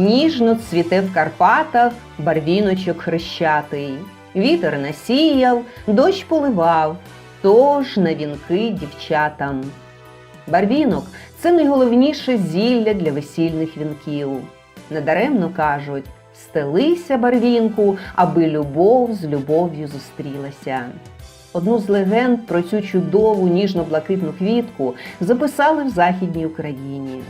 Ніжно цвіте в Карпатах барвіночок хрещатий. Вітер насіяв, дощ поливав, тож на вінки дівчатам. Барвінок це найголовніше зілля для весільних вінків. Недаремно кажуть, стелися барвінку, аби любов з любов'ю зустрілася. Одну з легенд про цю чудову ніжно-блакитну квітку записали в Західній Україні.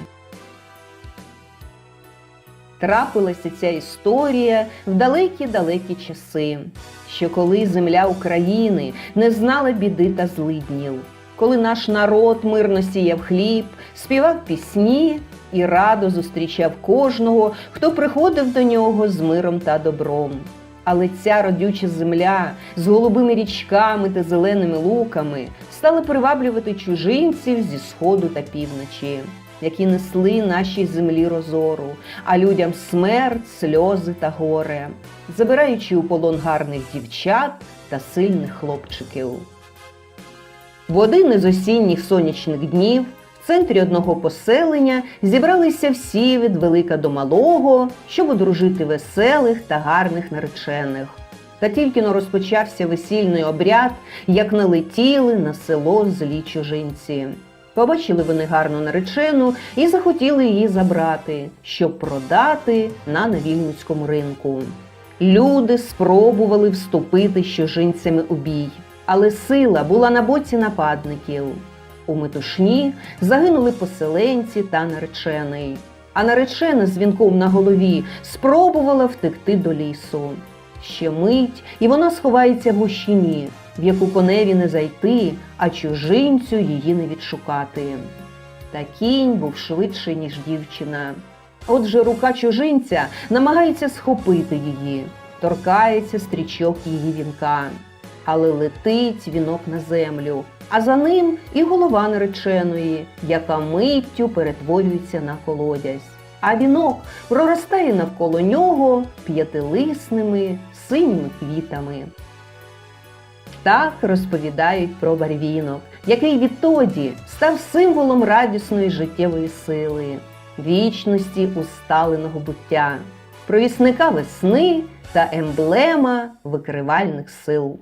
Трапилася ця історія в далекі-далекі часи, що коли земля України не знала біди та злиднів, коли наш народ мирно сіяв хліб, співав пісні і радо зустрічав кожного, хто приходив до нього з миром та добром. Але ця родюча земля з голубими річками та зеленими луками стала приваблювати чужинців зі сходу та півночі, які несли нашій землі розору, а людям смерть, сльози та горе, забираючи у полон гарних дівчат та сильних хлопчиків. В один із осінніх сонячних днів в центрі одного поселення зібралися всі від велика до малого, щоб одружити веселих та гарних наречених. Та тільки но розпочався весільний обряд, як налетіли на село злі чужинці. Побачили вони гарну наречену і захотіли її забрати, щоб продати на невільницькому ринку. Люди спробували вступити з чужинцями у бій, але сила була на боці нападників. У метушні загинули поселенці та наречений. А наречена з вінком на голові спробувала втекти до лісу. Ще мить, і вона сховається в гущині, в яку коневі не зайти, а чужинцю її не відшукати. Та кінь був швидший, ніж дівчина. Отже, рука чужинця намагається схопити її, торкається стрічок її вінка, але летить вінок на землю, а за ним і голова нареченої, яка миттю перетворюється на колодязь. А вінок проростає навколо нього п'ятилисними синіми квітами. Так розповідають про барвінок, який відтоді став символом радісної життєвої сили, вічності усталеного буття, провісника весни та емблема викривальних сил.